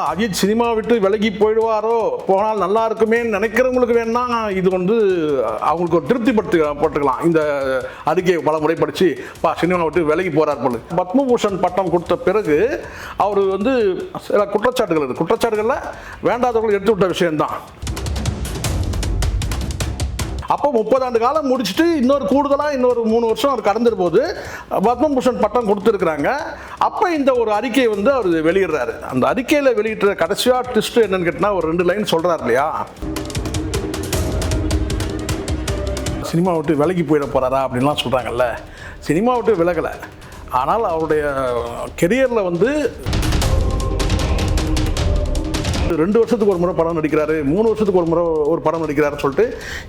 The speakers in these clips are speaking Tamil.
அஜித் சினிமா விட்டு விலகி போயிடுவாரோ? போனால் நல்லா இருக்குமேன்னு நினைக்கிறவங்களுக்கு வேணா இது வந்து அவங்களுக்கு ஒரு திருப்தி படுத்து போட்டுக்கலாம். இந்த அறிக்கையை பல முறை படித்து பா சினிமா விட்டு விலகி போறார் போல. பத்மபூஷன் பட்டம் கொடுத்த பிறகு அவர் வந்து சில குற்றச்சாட்டுகள் இருக்குது குற்றச்சாட்டுகளில் வேண்டாதவர்கள் எடுத்து விட்ட விஷயம்தான். அப்போ முப்பது ஆண்டு காலம் முடிச்சுட்டு இன்னொரு கூடுதலாக இன்னொரு மூணு வருஷம் அவர் கடந்துரு போது பத்மபூஷன் பட்டம் கொடுத்துருக்குறாங்க. அப்போ இந்த ஒரு அறிக்கையை வந்து அவர் வெளியிடுறாரு. அந்த அறிக்கையில் வெளியிட்ட கடைசியாக ட்விஸ்ட் என்னன்னு கேட்டால் ஒரு ரெண்டு லைன் சொல்கிறார் இல்லையா? சினிமா விட்டு விலகி போயிட போகிறாரா அப்படின்லாம் சொல்கிறாங்கல்ல சினிமா விட்டு விலகலை. ஆனால் அவருடைய கெரியரில் வந்து ரெண்டு வருஷத்துக்கு ஒரு முறை படம் நடிக்கிறாரு மூணு வருஷத்துக்கு ஒரு முறை ஒரு படம் நடிக்கிறாருன்னு சொல்லிட்டு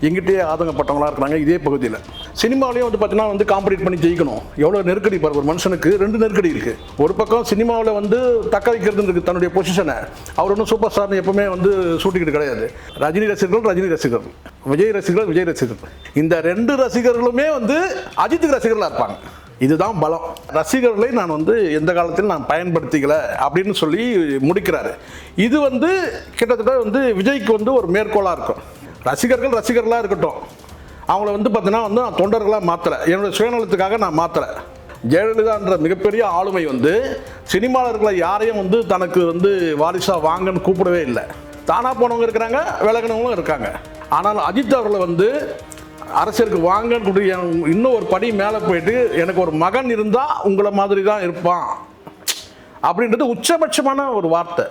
எங்கிட்டே ஆதங்கப்பட்டவங்களா இருக்கிறாங்க இதே பகுதியில். சினிமாவிலையும் வந்து பார்த்தீங்கன்னா வந்து காம்படிட் பண்ணி ஜெயிக்கணும். எவ்வளோ நெருக்கடி பாரு ஒரு மனுஷனுக்கு ரெண்டு நெருக்கடி இருக்குது ஒரு பக்கம் சினிமாவில் வந்து தக்க வைக்கிறது இருக்குது தன்னுடைய பொசிஷனை அவர் ஒன்றும் சூப்பர் ஸ்டார்னு எப்பவுமே வந்து சூட்டிக்கிட்டு கிடையாது. ரஜினி ரசிகர்கள் ரஜினி ரசிகர்கள். விஜய் ரசிகர்கள் விஜய் ரசிகர்கள். இந்த ரெண்டு ரசிகர்களுமே வந்து அஜித்துக்கு ரசிகர்களாக இருப்பாங்க. இதுதான் பலம். ரசிகர்களை நான் வந்து எந்த காலத்திலும் நான் பயன்படுத்திக்கல அப்படின்னு சொல்லி முடிக்கிறாரு. இது வந்து கிட்டத்தட்ட வந்து விஜய்க்கு வந்து ஒரு மேற்கோளாக இருக்கும். ரசிகர்கள் ரசிகர்களாக இருக்கட்டும். அவங்கள வந்து பார்த்தீங்கன்னா வந்து நான் தொண்டர்களாக மாற்றலை என்னோடய சுயநலத்துக்காக நான் மாற்றலை ஜெயலலிதான்ற மிகப்பெரிய ஆளுமை வந்து சினிமாளர்களை யாரையும் வந்து தனக்கு வந்து வாரிசாக வாங்கன்னு கூப்பிடவே இல்லை. தானாக போனவங்க இருக்கிறாங்க விலகினவங்களும் இருக்காங்க. ஆனால் அஜித் அவர்களை வந்து அரசியலுக்கு வாங்கன்னு கூட்டி இன்னும் ஒரு படி மேலே போயிட்டு எனக்கு ஒரு மகன் இருந்தால் உங்களை மாதிரி தான் இருப்பான். அப்படின்றது உச்சபட்சமான ஒரு வார்த்தை.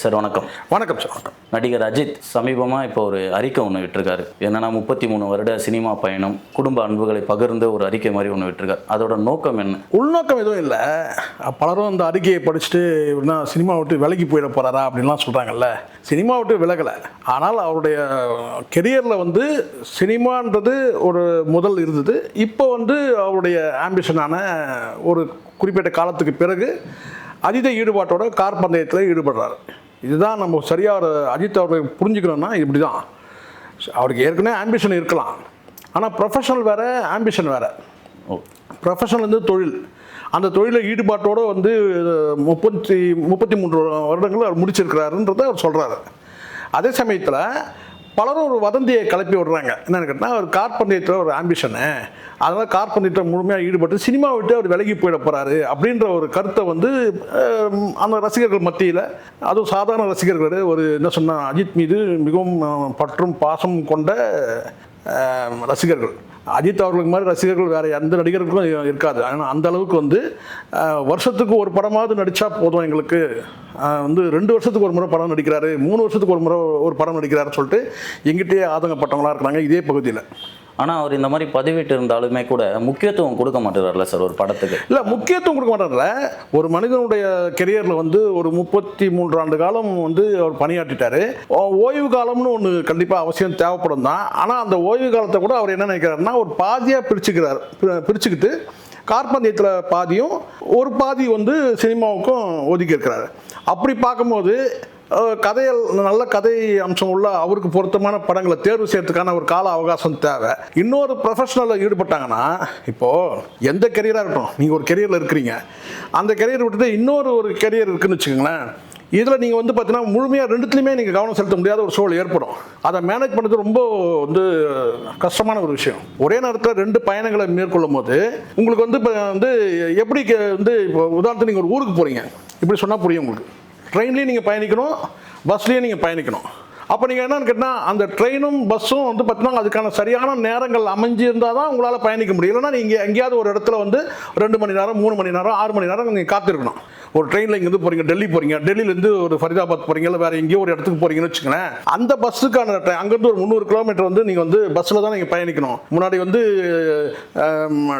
சார் வணக்கம். வணக்கம் சார் வணக்கம். நடிகர் அஜித் சமீபமாக இப்போ ஒரு அறிக்கை ஒன்று விட்டிருக்காரு. என்னன்னா முப்பத்தி மூணு வருட சினிமா பயணம் குடும்ப அன்புகளை பகிர்ந்த ஒரு அறிக்கை மாதிரி ஒன்று விட்டிருக்காரு. அதோட நோக்கம் என்ன? உள்நோக்கம் எதுவும் இல்லை. பலரும் அந்த அறிக்கையை படிச்சுட்டு இவருனா சினிமா விட்டு விலகி போயிட போகிறாரா அப்படின்லாம் சொல்கிறாங்கல்ல சினிமா விட்டு விலகலை. ஆனால் அவருடைய கெரியரில் வந்து சினிமான்றது ஒரு முதல் இருந்தது. இப்போ வந்து அவருடைய ஆம்பிஷனான ஒரு குறிப்பிட்ட காலத்துக்கு பிறகு அதீத ஈடுபாட்டோட கார் பந்தயத்தில் ஈடுபடுறாரு. இதுதான் நம்ம சரியாக ஒரு அஜித் அவர்களை புரிஞ்சுக்கணும்னா இப்படி தான் அவருக்கு ஏற்கனவே ஆம்பிஷன் இருக்கலாம். ஆனால் ப்ரொஃபஷனல் வேறு ஆம்பிஷன் வேறு. ஓ. ப்ரொஃபஷனல் வந்து தொழில். அந்த தொழிலில் ஈடுபாட்டோடு வந்து முப்பத்தி முப்பத்தி மூன்று வருடங்கள் அவர் முடிச்சிருக்கிறாருன்றதை அவர் சொல்கிறாரு அதே சமயத்தில் பலரும் ஒரு வதந்தியை கிளப்பி விடுறாங்க. என்னென்னு கேட்டால் அவர் கார்பந்தயத்தில் ஒரு ஆம்பிஷனு அதனால் கார்பந்தயத்தில் முழுமையாக ஈடுபட்டு சினிமா விட்டு அவர் விலகி போயிட போகிறாரு அப்படின்ற ஒரு கருத்தை வந்து அந்த ரசிகர்கள் மத்தியில் அதுவும் சாதாரண ரசிகர்கள் ஒரு என்ன சொன்னால் அஜித் மீது மிகவும் பற்றும் பாசம் கொண்ட ரசிகர்கள். அஜித் அவர்களுக்கு மாதிரி ரசிகர்கள் வேறு எந்த நடிகர்களுக்கும் இருக்காது. ஆனால் அந்த அளவுக்கு வந்து வருஷத்துக்கு ஒரு படமாவது நடித்தா போதும் எங்களுக்கு. வந்து ரெண்டு வருஷத்துக்கு ஒரு முறை படம் நடிக்கிறாரு மூணு வருஷத்துக்கு ஒரு முறை ஒரு படம் நடிக்கிறாருன்னு சொல்லிட்டு எங்கிட்டே ஆதங்கப்பட்டவங்களா இருக்கிறாங்க இதே பகுதியில். ஆனால் அவர் இந்த மாதிரி பதிவிட்டு இருந்தாலுமே கூட முக்கியத்துவம் கொடுக்க மாட்டேறாருல சார் ஒரு படத்துக்கு? இல்லை முக்கியத்துவம் கொடுக்க மாட்டேறல ஒரு மனிதனுடைய கெரியரில் வந்து ஒரு முப்பத்தி மூன்று ஆண்டு காலம் வந்து அவர் பணியாற்றிட்டாரு. ஓ- ஓய்வு காலம்னு ஒன்று கண்டிப்பாக அவசியம் தேவைப்படும் தான். ஆனால் அந்த ஓய்வு காலத்தை கூட அவர் என்ன நினைக்கிறாருன்னா ஒரு பாதியாக பிரிச்சுக்கிறார். பிரிச்சுக்கிட்டு கார்பந்தயத்தில் பாதியும் ஒரு பாதி வந்து சினிமாவுக்கும் ஒதுக்கி இருக்கிறாரு அப்படி பார்க்கும்போது கதையில் நல்ல கதை அம்சம் உள்ள அவருக்கு பொருத்தமான படங்களை தேர்வு செய்யறதுக்கான ஒரு கால அவகாசம் தேவை. இன்னொரு ப்ரொஃபஷனலில் ஈடுபட்டாங்கன்னா இப்போது எந்த கெரியராக இருக்கட்டும் நீங்கள் ஒரு கெரியரில் இருக்கிறீங்க. அந்த கெரியர் விட்டுட்டு இன்னொரு ஒரு கெரியர் இருக்குன்னு வச்சுக்கோங்களேன் இதில் நீங்கள் வந்து பார்த்தீங்கன்னா முழுமையாக ரெண்டுத்துலையுமே நீங்கள் கவனம் செலுத்த முடியாத ஒரு சூழல் ஏற்படும். அதை மேனேஜ் பண்ணுறது ரொம்ப வந்து கஷ்டமான ஒரு விஷயம். ஒரே நேரத்தில் ரெண்டு பயணங்களை மேற்கொள்ளும் போது உங்களுக்கு வந்து இப்போ வந்து எப்படி வந்து இப்போ உதாரணத்துக்கு நீங்கள் ஒரு ஊருக்கு போகிறீங்க இப்படி சொன்னால் புரியும் உங்களுக்கு. ட்ரெயின்லேயும் நீங்கள் பயணிக்கணும் பஸ்லேயும் நீங்கள் பயணிக்கணும். அப்போ நீங்கள் என்னன்னு கேட்டால் அந்த ட்ரெயினும் பஸ்ஸும் வந்து பார்த்தீங்கன்னா அதுக்கான சரியான நேரங்கள் அமைஞ்சிருந்தால் தான் உங்களால் பயணிக்க முடியும். இல்லைன்னா நீங்கள் எங்கேயாவது ஒரு இடத்துல வந்து ரெண்டு மணி நேரம் மூணு மணி நேரம் ஆறு மணி நேரம் நீங்கள் காத்திருக்கணும். ஒரு ட்ரெயினில் இங்கேருந்து போகிறீங்க டெல்லி போகிறீங்க டெல்லியிலேருந்து ஒரு ஃபரிதாபாத் போகிறீங்க இல்லை வேறு எங்கேயோ ஒரு இடத்துக்கு போகிறீங்கன்னு வச்சுக்கோங்களேன் அந்த பஸ்ஸுக்கான ட்ரெயின் அங்கேருந்து ஒரு முந்நூறு கிலோமீட்டர் வந்து நீங்கள் வந்து பஸ்ஸில் தான் நீங்கள் பயணிக்கணும். முன்னாடி வந்து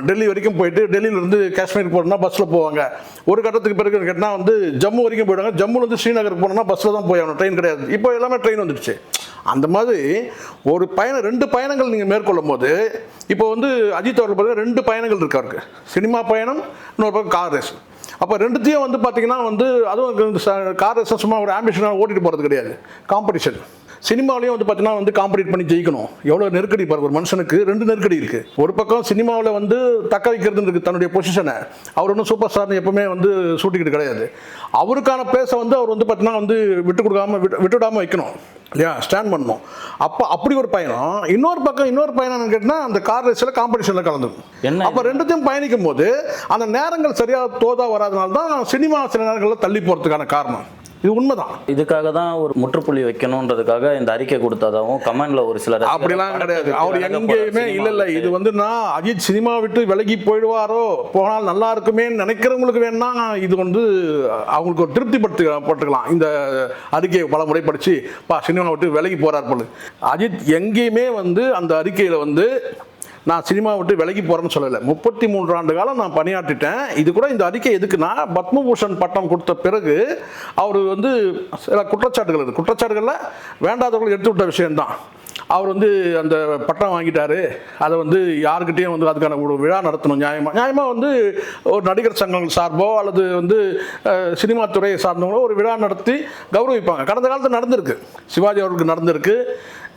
டெல்லி வரைக்கும் போயிட்டு டெல்லியிலேருந்து காஷ்மீர் போகணும்னா பஸ்ஸில் போவாங்க. ஒரு கட்டத்துக்கு பிறகு கேட்டால் வந்து ஜம்மு வரைக்கும் போயிடுவாங்க. ஜம்முலேருந்து ஸ்ரீநகர் போகணும்னா பஸ்ஸில் தான் போய் ஆகணும். ட்ரெயின் கிடையாது. இப்போ எல்லாமே ட்ரெயின் வந்துடுச்சு. அந்த மாதிரி ஒரு பயணம் ரெண்டு பயணங்கள் நீங்கள் மேற்கொள்ளும் போது இப்போ வந்து அஜித் அவர்கள் பார்த்தீங்கன்னா ரெண்டு பயணங்கள் இருக்காருக்கு சினிமா பயணம் இன்னொரு பக்கம் கார் ரேஸ் அப்போ ரெண்டுத்தையும் வந்து பார்த்தீங்கன்னா வந்து அதுவும் கார் சும்மா ஒரு ஆம்பிஷனாக ஓட்டிட்டு போகிறது கிடையாது. காம்படிஷன் சினிமாவிலையும் வந்து பார்த்தீங்கன்னா வந்து காம்படிட் பண்ணி ஜெயிக்கணும். எவ்வளோ நெருக்கடி பாரு ஒரு மனுஷனுக்கு ரெண்டு நெருக்கடி இருக்குது ஒரு பக்கம் சினிமாவில் வந்து தக்க வைக்கிறது இருக்கு தன்னுடைய பொசிஷனை அவர் ஒன்றும் சூப்பர் ஸ்டார்னு எப்பவுமே வந்து சூட்டிக்கிட்டு கிடையாது. அவருக்கான பேச வந்து அவர் வந்து பார்த்தீங்கன்னா வந்து விட்டு கொடுக்காம விட்டு விட்டுடாமல் வைக்கணும். இல்லையா? ஸ்டாண்ட் பண்ணணும். அப்போ அப்படி ஒரு பயணம். இன்னொரு பக்கம் இன்னொரு பயணம் கேட்டால் அந்த கார் ரேஸில் காம்படிஷனில் கலந்துக்கும் என்ன அப்போ ரெண்டுத்தையும் பயணிக்கும் போது அந்த நேரங்கள் சரியாக தோதா வராதனால தான் சினிமா சில நேரங்களில் தள்ளி போகிறதுக்கான காரணம். இது உண்மைதான். இதுக்காக தான் ஒரு முற்றுப்புள்ளி வைக்கணுன்றதுக்காக இந்த அறிக்கை கொடுத்ததாகவும் கமெண்ட்ல ஒரு சிலர் அப்படிலாம் கிடையாது. அவர் எங்கேயுமே இல்ல இல்ல இது வந்து நான் அஜித் சினிமா விட்டு விலகி போயிடுவாரோ போனால் நல்லா இருக்குமே நினைக்கிறவங்களுக்கு வேணா இது வந்து அவங்களுக்கு ஒரு திருப்தி படுத்து பட்டுக்கலாம் இந்த அறிக்கையை பல முறை படிச்சு பா சினிமா விட்டு விலகி போறார் போல. அஜித் எங்கேயுமே வந்து அந்த அறிக்கையில வந்து நான் சினிமா விட்டு விலகி போகிறேன்னு சொல்லலை. முப்பத்தி மூன்று ஆண்டு காலம் நான் பணியாற்றிட்டேன். இது கூட இந்த அறிக்கை எதுக்குன்னா பத்மபூஷன் பட்டம் கொடுத்த பிறகு அவர் வந்து சில குற்றச்சாட்டுகள் இருக்குது குற்றச்சாட்டுகளில் வேண்டாதவர்கள் எடுத்து விட்ட விஷயம்தான். அவர் வந்து அந்த பட்டம் வாங்கிட்டாரு. அதை வந்து யாருக்கிட்டேயும் வந்து அதுக்கான ஒரு விழா நடத்தணும் நியாயமாக நியாயமாக வந்து ஒரு நடிகர் சங்கங்கள் சார்போ அல்லது வந்து சினிமா துறையை சார்ந்தவங்களோ ஒரு விழா நடத்தி கௌரவிப்பாங்க. கடந்த காலத்தில் நடந்திருக்கு. சிவாஜி அவர்களுக்கு நடந்திருக்கு.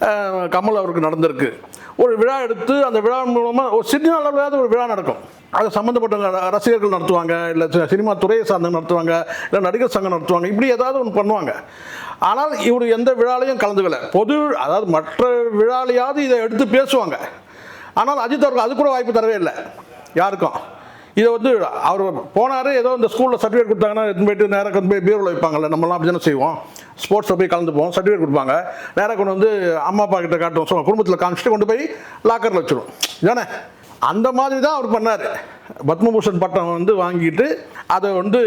கமல் அவருக்கு நடந்திருக்கு. ஒரு விழா எடுத்து அந்த விழா மூலமாக ஒரு சின்ன அளவிலாவது ஒரு விழா நடக்கும். அது சம்மந்தப்பட்ட ர- ரசிகர்கள் நடத்துவாங்க இல்லை சினிமா துறையை சார்ந்தவங்க நடத்துவாங்க இல்லை நடிகர் சங்கம் நடத்துவாங்க இப்படி ஏதாவது ஒன்று பண்ணுவாங்க. ஆனால் இவர் எந்த விழாலையும் கலந்துக்கல. பொது அதாவது மற்ற விழாலையாவது இதை எடுத்து பேசுவாங்க. ஆனால் அஜித் அவருக்கு அது கூட வாய்ப்பு தரவே இல்லை. யாருக்கும். இதை வந்து அவர் போனார் ஏதோ இந்த ஸ்கூலில் சர்டிஃபிகேட் கொடுத்தாங்கன்னா எடுத்துன்னு போயிட்டு நேராக கொண்டு போய் பீரோவில் வைப்பாங்கல்ல நம்மலாம் அப்படி தானே செய்வோம். ஸ்போர்ட்ஸில் போய் கலந்துப்போம் சர்டிஃபிகேட் கொடுப்பாங்க. நேராக கொண்டு வந்து அம்மா அப்பா கிட்ட காட்டுவோம். குடும்பத்தில் காமிச்சிட்டு கொண்டு போய் லாக்கரில் வச்சிடும் தானே அந்த மாதிரி தான் அவர் பண்ணார். பத்மபூஷன் பட்டம் வந்து வாங்கிட்டு அதை வந்து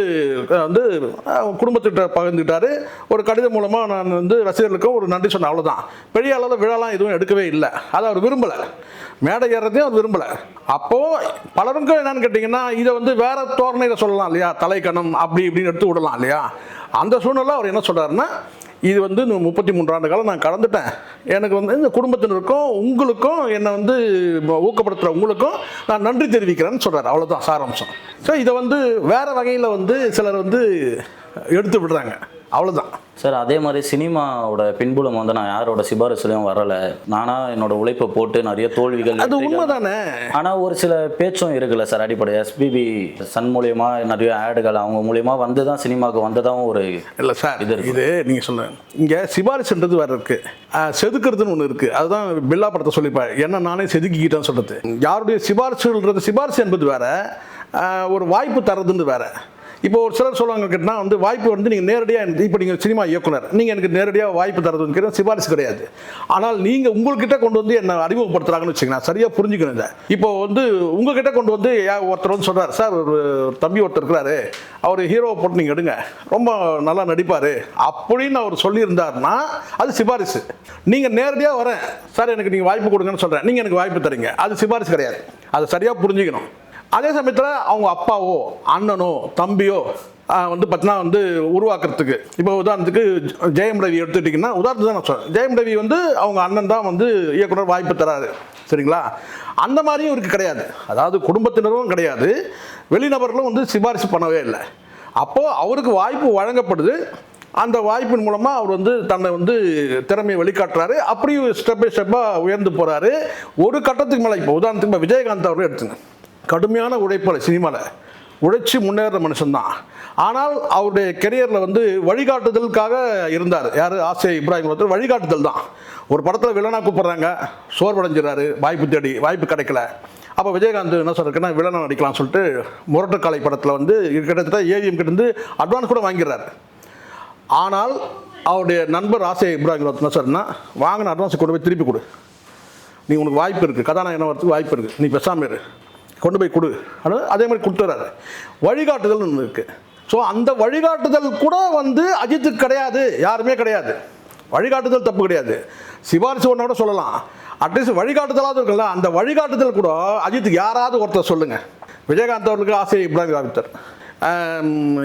வந்து குடும்பத்திட்ட பகிர்ந்துக்கிட்டாரு. ஒரு கடிதம் மூலமாக நான் வந்து ரசிகர்களுக்கும் ஒரு நன்றி சொன்னேன் அவ்வளோதான் பெரிய அளவில் விழாலாம் எதுவும் எடுக்கவே இல்லை. அதை அவர் விரும்பலை. மேடை ஏறதையும் அவர் விரும்பலை. அப்போது பலருக்கும் என்னன்னு கேட்டிங்கன்னா இதை வந்து வேற தோரணையில் சொல்லலாம் இல்லையா? தலைக்கணம் அப்படி இப்படின்னு எடுத்து விடலாம் இல்லையா? அந்த சூழ்நிலை அவர் என்ன சொல்கிறாருன்னா இது வந்து முப்பத்தி மூன்று ஆண்டு காலம் நான் கடந்துட்டேன். எனக்கு வந்து இந்த குடும்பத்தினருக்கும் உங்களுக்கும் என்னை வந்து ஊக்கப்படுத்துகிற உங்களுக்கும் நான் நன்றி தெரிவிக்கிறேன்னு சொல்கிறார் அவ்வளோதான் சாராம்சம். ஸோ இதை வந்து வேறு வகையில் வந்து சிலர் வந்து எடுத்து விடுறாங்க. அவ்வளோதான் சார் அதே மாதிரி சினிமாவோட பின்புலம் வந்து நான் யாரோட சிபாரிசுலையும் வரல. நானா என்னோட உழைப்பை போட்டு நிறைய தோல்விகள் அது வெற்றிகள் உண்மைதானே? ஆனா ஒரு சில பேச்சும் இருக்குல்ல சார் அடிப்படை எஸ்பிபி சன் மூலியமா நிறைய ஆடுகள் அவங்க மூலியமா வந்து தான் சினிமாவுக்கு வந்ததாகவும் ஒரு இல்லை சார் இது. இது நீங்கள் சொல்லுங்க. இங்கே சிபாரிசுன்றது வேறு இருக்கு. செதுக்குறதுன்னு ஒன்று இருக்கு. அதுதான் பில்லா படத்தை சொல்லிப்பாரு என்ன நானே செதுக்கிக்கிட்டேன்னு சொல்றது. யாருடைய சிபாரிசுன்றது சிபாரிசு என்பது வேற ஒரு வாய்ப்பு தர்றதுன்னு வேற. இப்போ ஒரு சிலர் சொல்லுவாங்க கேட்டால் வந்து வாய்ப்பு வந்து நீங்கள் நேரடியாக இப்போ நீங்கள் சினிமா இயக்குனர். நீங்கள் எனக்கு நேரடியாக வாய்ப்பு தரதுன்னு கேட்டால் சிபாரிசு கிடையாது. ஆனால் நீங்கள் உங்கள்கிட்ட கொண்டு வந்து என்னை அறிமுகப்படுத்துகிறாங்கன்னு வச்சுக்கோங்க சரியாக புரிஞ்சுக்கணும் இதை. இப்போ வந்து உங்ககிட்ட கொண்டு வந்து ஒருத்தர் வந்து சொல்கிறார் சார் ஒரு தம்பி ஒருத்தர் இருக்கிறாரு அவர் ஹீரோவை போட்டு நீங்கள் எடுங்க. ரொம்ப நல்லா நடிப்பார். அப்படின்னு அவர் சொல்லியிருந்தார்னா அது சிபாரிசு. நீங்கள் நேரடியாக வரேன். சார் எனக்கு நீங்கள் வாய்ப்பு கொடுங்கன்னு சொல்கிறேன் நீங்கள் எனக்கு வாய்ப்பு தரீங்க. அது சிபாரிசு கிடையாது. அதை சரியாக புரிஞ்சுக்கணும். அதே சமயத்தில் அவங்க அப்பாவோ அண்ணனோ தம்பியோ வந்து பார்த்தீங்கன்னா வந்து உருவாக்குறதுக்கு. இப்போ உதாரணத்துக்கு ஜெயம் ரவி எடுத்துக்கிட்டிங்கன்னா உதாரணத்துக்கு தான் நான் சொல்கிறேன் ஜெயம் ரவி வந்து அவங்க அண்ணன் தான் வந்து இயக்குனர் வாய்ப்பு தராரு. சரிங்களா? அந்த மாதிரியும் இவருக்கு கிடையாது. அதாவது குடும்பத்தினரும் கிடையாது. வெளிநபர்களும் வந்து சிபாரிசு பண்ணவே இல்லை. அப்போது அவருக்கு வாய்ப்பு வழங்கப்படுது. அந்த வாய்ப்பின் மூலமாக அவர் வந்து தன்னை வந்து திறமையை வெளிக்காட்டுறாரு. அப்படியும் ஸ்டெப் பை ஸ்டெப்பாக உயர்ந்து போகிறாரு ஒரு கட்டத்துக்கு மேலே இப்போ உதாரணத்துக்கு இப்போ விஜயகாந்த் அவர்கள் எடுத்துங்க. கடுமையான உழைப்பாளர் சினிமாவில் உழைச்சி முன்னேற மனுஷன்தான். ஆனால் அவருடைய கெரியரில் வந்து வழிகாட்டுதலுக்காக இருந்தார். யார்? ஆசை இப்ராஹிம் ஒருத்தர் வழிகாட்டுதல் தான். ஒரு படத்தில் வில்லனா கூப்பிட்றாங்க. சோர்வடைஞ்சிடறாரு. வாய்ப்பு தேடி வாய்ப்பு கிடைக்கல. அப்போ விஜயகாந்த் என்ன சொல்லிருக்குன்னா வில்லனா நடிக்கலாம்னு சொல்லிட்டு முரட்டுக்காலை படத்தில் வந்து கிட்டத்தட்ட ஏவிஎம் கிட்டேருந்து அட்வான்ஸ் கூட வாங்கிடுறாரு. ஆனால் அவருடைய நண்பர் ஆசை இப்ராஹிம் ஒருத்தர் என்ன சொன்னா வாங்கின அட்வான்ஸ் கொண்டு போய் திருப்பி கொடு. நீ உனக்கு வாய்ப்பு இருக்குது கதாநாயகன் வரத்துக்கு வாய்ப்பு இருக்குது நீ பேசாமல் இரு. கொண்டு போய் கொடு. ஆனால் அதே மாதிரி கொடுத்துறாரு வழிகாட்டுதல்னு ஒன்று இருக்குது ஸோ அந்த வழிகாட்டுதல் கூட வந்து அஜித்துக்கு கிடையாது. யாருமே கிடையாது. வழிகாட்டுதல் தப்பு கிடையாது. சிபாரிசு ஒன்றை கூட சொல்லலாம். அட்லீஸ்ட் வழிகாட்டுதலாவது இருக்குல்ல. அந்த வழிகாட்டுதல் கூட அஜித்துக்கு யாராவது ஒருத்தர் சொல்லுங்கள் விஜயகாந்த் அவர்களுக்கு ஆசை இப்ராஹிம் ராவித்தர்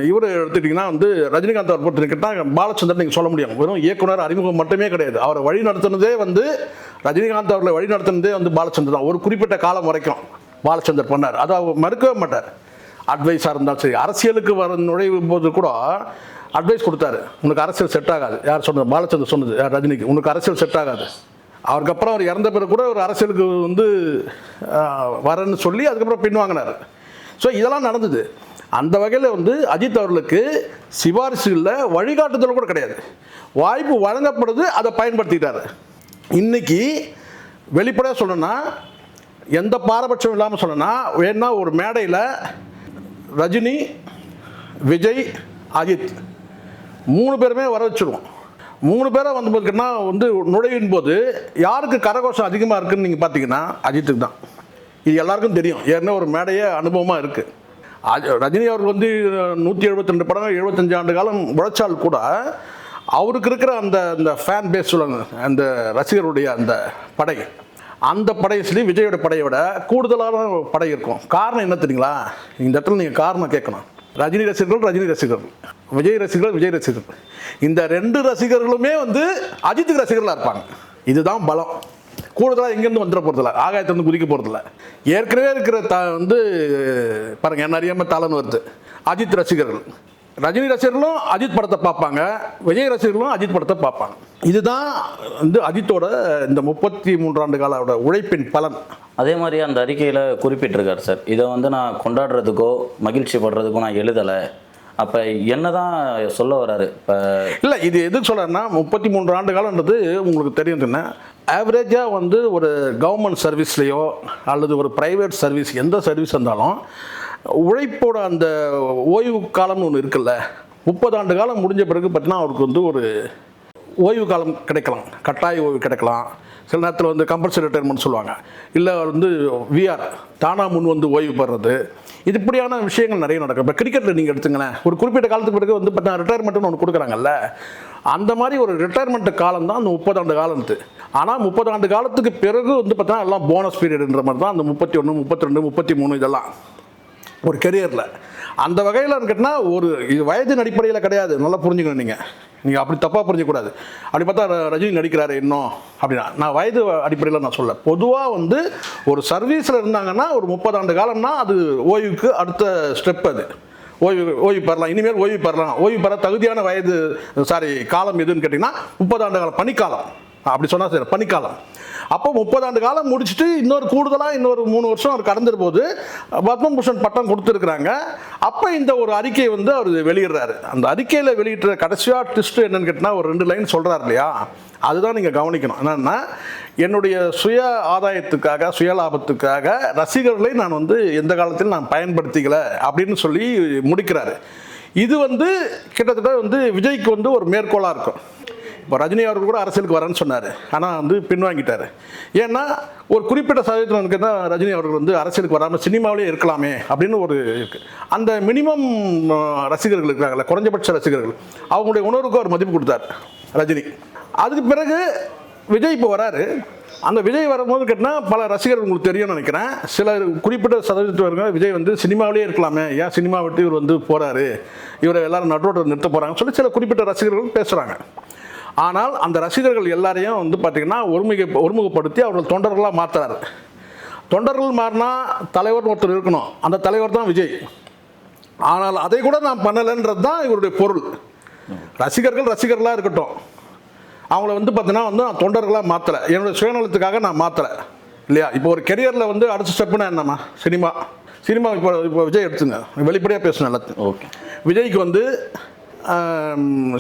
இவர் எடுத்துட்டிங்கன்னா வந்து ரஜினிகாந்த் அவர் பொறுத்திருக்கிட்டா பாலச்சந்தர் நீங்கள் சொல்ல முடியும். வெறும் இயக்குனர் அறிமுகம் மட்டுமே கிடையாது. அவரை வழி நடத்துனதே வந்து ரஜினிகாந்த் அவர்களை வழி நடத்துனதே வந்து பாலச்சந்தர் தான். ஒரு குறிப்பிட்ட காலம் வரைக்கும். பாலச்சந்தர் பண்ணார். அதை அவர் மறுக்கவே மாட்டார். அட்வைஸாக இருந்தாலும் சரி. அரசியலுக்கு வர நுழையும் போது கூட அட்வைஸ் கொடுத்தாரு. உனக்கு அரசியல் செட் ஆகாது. யார் சொன்னது? பாலச்சந்தர் சொன்னது. யார் ரஜினிக்கு? உனக்கு அரசியல் செட் ஆகாது. அவருக்கப்புறம் அவர் இறந்த பிறகு கூட ஒரு அரசியலுக்கு வந்து வரேன்னு சொல்லி அதுக்கப்புறம் பின்வாங்கினார். ஸோ இதெல்லாம் நடந்தது. அந்த வகையில் வந்து அஜித் அவர்களுக்கு சிபாரிசுகளில் வழிகாட்டுதல் கூட கிடையாது. வாய்ப்பு வழங்கப்படுது அதை பயன்படுத்திட்டார். இன்றைக்கி வெளிப்படையாக சொல்லணும்னா எந்த பாரபட்சம் இல்லாமல் சொல்லணும்னா வேணா ஒரு மேடையில் ரஜினி விஜய் அஜித் மூணு பேருமே வர வச்சிருவோம். மூணு பேரை வந்து பார்த்தீங்கன்னா வந்து நுழைவின் போது யாருக்கு கரகோஷம் அதிகமாக இருக்குன்னு நீங்கள் பார்த்தீங்கன்னா அஜித்துக்கு தான். இது எல்லாருக்கும் தெரியும். ஏற்கனவே ஒரு மேடையே அனுபவமாக இருக்குது அஜ- ரஜினி அவர்கள் வந்து நூற்றி எழுபத்தி ரெண்டு படம் எழுபத்தஞ்சு ஆண்டு காலம் உழைச்சால் கூட அவருக்கு இருக்கிற அந்த அந்த ஃபேன் பேஸ் சொல்லுவாங்க அந்த ரசிகருடைய அந்த படை. அந்த படையை சொல்லி விஜயோட படையை விட கூடுதலான படை இருக்கும். காரணம் என்ன தெரியுங்களா? இந்த இடத்துல நீங்கள் காரணம் கேட்கணும். ரஜினி ரசிகர்கள் ரஜினி ரசிகர்கள். விஜய் ரசிகர்கள் விஜய் ரசிகர்கள். இந்த ரெண்டு ரசிகர்களுமே வந்து அஜித்துக்கு ரசிகர்களாக இருப்பாங்க. இதுதான் பலம். கூடுதலாக எங்கேருந்து வந்துட போகிறதில்ல ஆகாயத்திலேருந்து குதிக்க போகிறதில்ல ஏற்கனவே இருக்கிற த வந்து பாருங்கள் என்ன அறியாமல் தாளன்னு வருது. அஜித் ரசிகர்கள். ரஜினி ரசிகர்களும் அஜித் படத்தை பார்ப்பாங்க. விஜய் ரசிகர்களும் அஜித் படத்தை பார்ப்பாங்க. இதுதான் வந்து அஜித்தோட இந்த முப்பத்தி மூன்றாண்டு காலோட உழைப்பின் பலன். அதே மாதிரி அந்த அறிக்கையில் குறிப்பிட்டிருக்காரு சார். இதை வந்து நான் கொண்டாடுறதுக்கோ மகிழ்ச்சி படுறதுக்கோ நான் எழுதலை. அப்போ என்னதான் சொல்ல வராரு? இப்போ இல்லை இது எதுக்கு சொல்கிறேன்னா முப்பத்தி மூன்று ஆண்டு காலம்ன்றது உங்களுக்கு தெரியும் என்ன ஆவரேஜாக வந்து ஒரு கவர்மெண்ட் சர்வீஸ்லேயோ அல்லது ஒரு ப்ரைவேட் சர்வீஸ் எந்த சர்வீஸ் இருந்தாலும் உழைப்போட அந்த ஓய்வு காலம்னு ஒன்று இருக்குல்ல. முப்பது ஆண்டு காலம் முடிஞ்ச பிறகு பார்த்தீங்கன்னா அவருக்கு வந்து ஒரு ஓய்வு காலம் கிடைக்கலாம் கட்டாய ஓய்வு கிடைக்கலாம். சில நேரத்தில் வந்து கம்பல்சரி ரிட்டைர்மெண்ட் சொல்லுவாங்க. இல்லை வந்து விஆர் தானா முன் வந்து ஓய்வு பெறுறது. இது இப்படியான விஷயங்கள் நிறைய நடக்கும். இப்போ கிரிக்கெட்டில் நீங்கள் எடுத்துங்களேன். ஒரு குறிப்பிட்ட காலத்துக்கு பிறகு வந்து பார்த்தா ரிட்டையர்மெண்ட்னு ஒன்று கொடுக்குறாங்கல்ல. அந்த மாதிரி ஒரு ரிட்டையர்மெண்ட் காலம் தான் அந்த முப்பது ஆண்டு காலத்து. ஆனால் முப்பது ஆண்டு காலத்துக்கு பிறகு வந்து பார்த்தீங்கன்னா எல்லாம் போனஸ் பீரியட்ன்ற மாதிரி தான் அந்த முப்பத்தி ஒன்று முப்பத்தி ரெண்டு முப்பத்தி மூணு இதெல்லாம். ஒரு கெரியரில் அந்த வகையில் கேட்டால் ஒரு இது வயதின் அடிப்படையில் கிடையாது. நல்லா புரிஞ்சுக்கணும் நீங்கள் நீங்கள் அப்படி தப்பாக புரிஞ்சக்கூடாது அப்படி பார்த்தா ர- ரஜினி நடிக்கிறாரு இன்னும் அப்படின்னா நான் வயது அடிப்படையில் நான் சொல்ல பொதுவாக வந்து ஒரு சர்வீஸில் இருந்தாங்கன்னா ஒரு முப்பது ஆண்டு காலம்னா அது ஓய்வுக்கு அடுத்த ஸ்டெப் அது. ஓய்வு ஓய்வு பெறலாம். இனிமேல் ஓய்வு பெறலாம். ஓய்வு பெற தகுதியான வயது சாரி காலம் எதுன்னு கேட்டிங்கன்னா முப்பது ஆண்டு காலம் பனிக்காலம். அப்படி சொன்னால் சரி பனிக்காலம். அப்போ முப்பது ஆண்டு காலம் முடிச்சுட்டு இன்னொரு கூடுதலாக இன்னொரு மூணு வருஷம் அவர் கடந்துரு போது பத்மபூஷன் பட்டம் கொடுத்துருக்குறாங்க. அப்போ இந்த ஒரு அறிக்கையை வந்து அவர் வெளியிடுறாரு. அந்த அறிக்கையில் வெளியிட்ட கடைசியாக ட்விஸ்ட் என்னன்னு கேட்டால் ஒரு ரெண்டு லைன் சொல்கிறார் இல்லையா? அதுதான் நீங்கள் கவனிக்கணும். என்னென்னா என்னுடைய சுய ஆதாயத்துக்காக சுய லாபத்துக்காக ரசிகர்களை நான் வந்து எந்த காலத்திலும் நான் பயன்படுத்திக்கல அப்படின்னு சொல்லி முடிக்கிறாரு. இது வந்து கிட்டத்தட்ட வந்து விஜய்க்கு வந்து ஒரு மேற்கோளாக இருக்கும். இப்போ ரஜினி அவர்கள் கூட அரசியலுக்கு வரேன்னு சொன்னார். ஆனால் வந்து பின்வாங்கிட்டார். ஏன்னா ஒரு குறிப்பிட்ட சதவீதத்தினருக்கு தான் ரஜினி அவர்கள் வந்து அரசியலுக்கு வராமல் சினிமாவிலே இருக்கலாமே அப்படின்னு ஒரு இருக்குது அந்த மினிமம் ரசிகர்கள் இருக்கிறாங்கல்ல குறைஞ்சபட்ச ரசிகர்கள் அவங்களுடைய உணர்வுக்கு அவர் மதிப்பு கொடுத்தார் ரஜினி. அதுக்கு பிறகு விஜய் இப்போ வராரு. அந்த விஜய் வரும்போது கேட்டால் பல ரசிகர்கள் உங்களுக்கு தெரியும்னு நினைக்கிறேன். சில குறிப்பிட்ட சதவீதத்தினர்கள் விஜய் வந்து சினிமாவிலே இருக்கலாமே. ஏன் சினிமா விட்டு இவர் வந்து போகிறாரு இவரை எல்லாரும் நடுவோடு நிறுத்த போகிறாங்கன்னு சொல்லி சில குறிப்பிட்ட ரசிகர்கள் பேசுகிறாங்க ஆனால் அந்த ரசிகர்கள் எல்லாரையும் வந்து பார்த்திங்கன்னா ஒருமிக ஒருமுகப்படுத்தி அவர்கள் தொண்டர்களாக மாற்றுறாரு தொண்டர்கள் மாறினா தலைவர் ஒருத்தர் இருக்கணும். அந்த தலைவர் தான் விஜய். ஆனால் அதை கூட நான் பண்ணலைன்றது தான் இவருடைய பொருள். ரசிகர்கள் ரசிகர்களாக இருக்கட்டும். அவங்கள வந்து பார்த்தீங்கன்னா வந்து நான் தொண்டர்களாக மாற்றலை என்னோட சுயநலத்துக்காக நான் மாற்றலை இல்லையா? இப்போ ஒரு கெரியரில் வந்து அடுத்த ஸ்டெப்புனா என்னம்மா? சினிமா. சினிமா இப்போ இப்போ விஜய் எடுத்துங்க. வெளிப்படையாக பேசணும் எல்லாத்தையும். ஓகே. விஜய்க்கு வந்து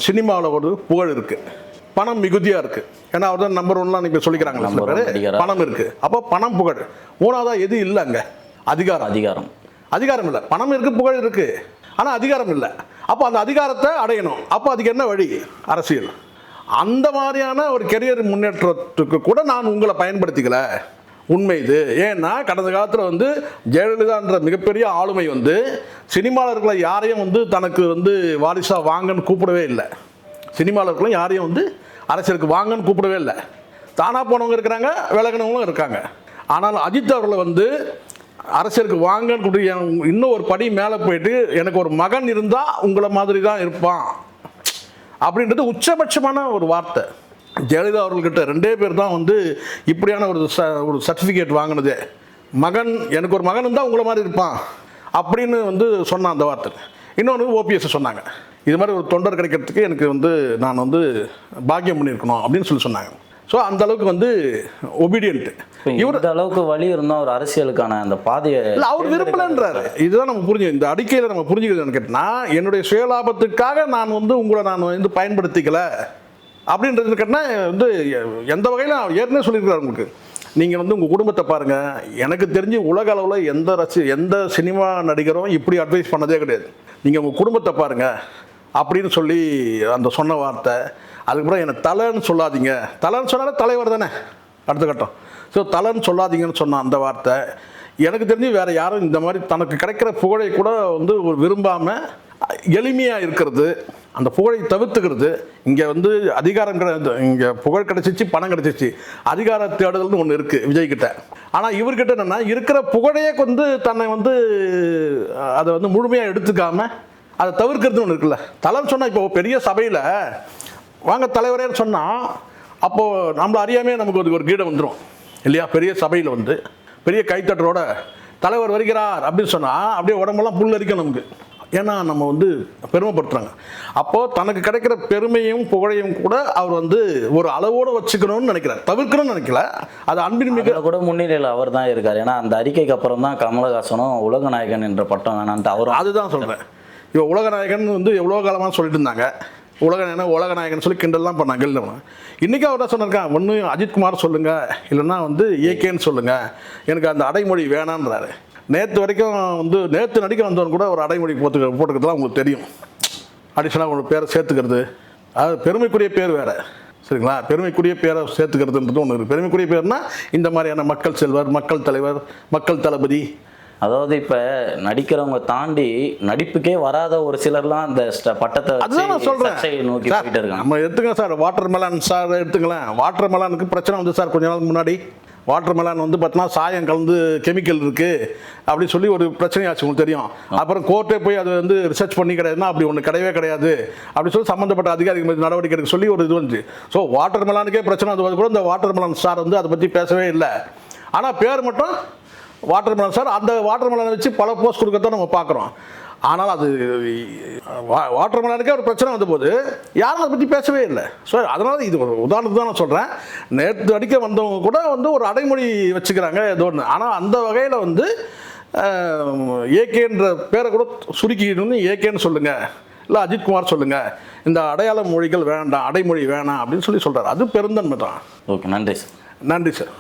சினிமாவில் ஒரு புகழ் இருக்குது பணம் மிகுதியாக இருக்குது ஏன்னா அவர் தான் நம்பர் ஒன்லாம் நீங்கள் சொல்லிக்கிறாங்களா சில பேர். பணம் இருக்குது அப்போ பணம் புகழ். மூணாவதா எது இல்லை அங்கே? அதிகாரம். அதிகாரம். அதிகாரம் இல்லை. பணம் இருக்கு புகழ் இருக்கு. ஆனால் அதிகாரம் இல்லை. அப்போ அந்த அதிகாரத்தை அடையணும். அப்போ அதுக்கு என்ன வழி? அரசியல். அந்த மாதிரியான ஒரு கெரியர் முன்னேற்றத்துக்கு கூட நான் உங்களை பயன்படுத்திக்கல. உண்மை இது. ஏன்னா கடந்த காலத்தில் வந்து ஜெயலலிதான்ற மிகப்பெரிய ஆளுமை வந்து சினிமாளர்களை யாரையும் வந்து தனக்கு வந்து வாரிசாக வாங்கன்னு கூப்பிடவே இல்லை. சினிமாளர்களும் யாரையும் வந்து அரசியலுக்கு வாங்கன்னு கூப்பிடவே இல்லை. தானாக போனவங்க இருக்கிறாங்க விலகினவங்களும் இருக்காங்க. ஆனால் அஜித் அவர்களை வந்து அரசியலுக்கு வாங்கன்னு கூப்பிட்டு இன்னும் ஒரு படி மேலே போயிட்டு எனக்கு ஒரு மகன் இருந்தால் உங்களை மாதிரி தான் இருப்பான். அப்படின்றது உச்சபட்சமான ஒரு வார்த்தை. ஜெயலலிதா அவர்கள்கிட்ட ரெண்டே பேர் தான் வந்து இப்படியான ஒரு ச ஒரு சர்டிஃபிகேட் வாங்கினதே. மகன் எனக்கு ஒரு மகன் இருந்தால் உங்களை மாதிரி இருப்பான். அப்படின்னு வந்து சொன்னான் அந்த வார்த்தை. இன்னொன்று ஓபிஎஸ் சொன்னாங்க. இது மாதிரி ஒரு தொண்டர் கிடைக்கிறதுக்கு எனக்கு வந்து நான் வந்து பாக்கியம் பண்ணியிருக்கணும் அப்படின்னு சொல்லி சொன்னாங்க. ஸோ அந்த அளவுக்கு வந்து ஒபீடியன்ட் இவர் இந்த அளவுக்கு வழி இருந்தால் ஒரு அரசியலுக்கான அந்த பாதையை இல்ல அவர் விரும்பலன்றாரு இதுதான் நம்ம புரிஞ்சு இந்த அறிக்கையில நம்ம புரிஞ்சுக்கிறது கேட்டா என்னுடைய சுயலாபத்துக்காக நான் வந்து உங்களை நான் வந்து பயன்படுத்திக்கல அப்படின்றது கேட்டா வந்து எந்த வகையில அவர் ஏற்கனவே சொல்லியிருக்காரு உங்களுக்கு. நீங்க வந்து உங்க குடும்பத்தை பாருங்க. எனக்கு தெரிஞ்சு உலக அளவில் எந்த ரசி எந்த சினிமா நடிகரும் இப்படி அட்வைஸ் பண்ணதே கிடையாது. நீங்க உங்க குடும்பத்தை பாருங்க. அப்படின்னு சொல்லி அந்த சொன்ன வார்த்தை. அதுக்கப்புறம் என்னை தலைன்னு சொல்லாதீங்க. தலைன்னு சொன்னாலே தலைவர் தானே. அடுத்த கட்டம். ஸோ தலைன்னு சொல்லாதீங்கன்னு சொன்ன அந்த வார்த்தை. எனக்கு தெரிஞ்சு வேறு யாரும் இந்த மாதிரி தனக்கு கிடைக்கிற புகழை கூட வந்து ஒரு எளிமையாக இருக்கிறது அந்த புகழை தவிர்த்துக்கிறது. இங்கே வந்து அதிகாரம் கிடையாது இங்கே புகழ் கிடச்சிச்சு பணம் கிடச்சிச்சு. அதிகார தேடுதல்னு ஒன்று இருக்குது விஜய்கிட்ட. ஆனால் இவர்கிட்ட என்னென்னா இருக்கிற புகழையே வந்து தன்னை வந்து அதை வந்து முழுமையாக எடுத்துக்காமல் அதை தவிர்க்கிறதுன்னு ஒன்று இருக்குல்ல. தலைன்னு சொன்னால் இப்போ பெரிய சபையில் வாங்க தலைவரேன்னு சொன்னால் அப்போது நம்மள அறியாமே நமக்கு ஒரு ஒரு கீடம் வந்துடும் இல்லையா? பெரிய சபையில் வந்து. பெரிய கைத்தட்டரோட தலைவர் வருகிறார் அப்படின்னு சொன்னால் அப்படியே உடம்பெல்லாம் புல் அரிக்கும் நமக்கு. ஏன்னா நம்ம வந்து பெருமைப்படுத்துறாங்க. அப்போது தனக்கு கிடைக்கிற பெருமையும் புகழையும் கூட அவர் வந்து ஒரு அளவோடு வச்சுக்கணும்னு நினைக்கிறார். தவிர்க்கணும்னு நினைக்கல. அது அன்பின் மிக கூட முன்னிலையில் அவர் தான் இருக்கார். ஏன்னா அந்த அறிக்கைக்கு அப்புறம் தான் கமலஹாசனும் உலகநாயகன் என்ற பட்டம் வேணான்ட்டு அவரும் அதுதான் சொல்கிறேன் இப்போ உலகநாயகன் வந்து எவ்வளோ காலமாக சொல்லிட்டு இருந்தாங்க உலக உலகநாயகன் சொல்லி கிண்டல்லாம் பண்ணாங்க இல்லை இன்றைக்கி அவர் தான் சொன்னிருக்கான் ஒன்று அஜித்குமார் சொல்லுங்கள் இல்லைன்னா வந்து ஏகேன்னு சொல்லுங்கள் எனக்கு அந்த அடைமொழி வேணான்றாரு நேற்று வரைக்கும் வந்து நேற்று நடிக்க வந்தவன் கூட ஒரு அடைமொழி போட்டு போட்டுக்கிறதுலாம் உங்களுக்கு தெரியும். அடிஷனாக ஒரு பேரை சேர்த்துக்கிறது. அது பெருமைக்குரிய பேர் வேறு. சரிங்களா? பெருமைக்குரிய பேரை சேர்த்துக்கிறதுன்றது ஒன்று இருக்குது பெருமைக்குரிய பேர்னால் இந்த மாதிரியான மக்கள் செல்வர் மக்கள் தலைவர் மக்கள் தளபதி அதாவது இப்ப நடிக்கிறவங்க தாண்டி நடிப்புக்கே வராத ஒரு சிலர்லாம் அந்த பட்டத்தை அதுதான் நான் சொல்றேன். நோக்கி போயிட்டு இருக்காங்க. நம்ம எடுத்துங்க சார். வாட்டர் மெலான் சார் எடுத்துங்களேன் வாட்டர் மெலானுக்கு பிரச்சனை வந்து சார் கொஞ்ச நாளுக்கு முன்னாடி. வாட்டர் மெலான் வந்து பார்த்தீங்கன்னா சாயம் கலந்து கெமிக்கல் இருக்கு அப்படி சொல்லி ஒரு பிரச்சனையாச்சு உங்களுக்கு தெரியும். அப்புறம் கோர்ட்டே போய் அது வந்து ரிசர்ச் பண்ணி கிடையாதுன்னா அப்படி ஒன்று கிடையவே கிடையாது. அப்படி சொல்லி சம்மந்தப்பட்ட அதிகாரிகள் மீது நடவடிக்கை எடுக்க சொல்லி ஒரு இது வந்துச்சு. ஸோ வாட்டர் மெலானுக்கே பிரச்சனை வந்து கூட இந்த வாட்டர் மெலான் சார் வந்து அதை பற்றி பேசவே இல்லை. ஆனால் பேர் மட்டும் வாட்டர் மெலன் சார் அந்த வாட்டர் மெலனை வச்சு பல போஸ்ட் கொடுக்கறத நம்ம பார்க்குறோம். ஆனால் அது வா- வாட்டர் மெலனுக்கே ஒரு பிரச்சனை வந்தபோது யாரும் அதை பற்றி பேசவே இல்லை. ஸோ அதனால் இது ஒரு உதாரணத்துக்கு தான் நான் சொல்கிறேன் நேற்று அடிக்க வந்தவங்க கூட வந்து ஒரு அடைமொழி வச்சுக்கிறாங்க ஏதோ ஒன்று ஆனால் அந்த வகையில் வந்து ஏகேன்ற பேரை கூட சுருக்கிக்கணும்னு ஏகேன்னு சொல்லுங்கள் இல்லை அஜித்குமார் சொல்லுங்கள் இந்த அடையாள மொழிகள் வேண்டாம் அடைமொழி வேணாம் அப்படின்னு சொல்லி சொல்கிறார் அது பெருந்தன்மை தான். ஓகே நன்றி சார். நன்றி சார்.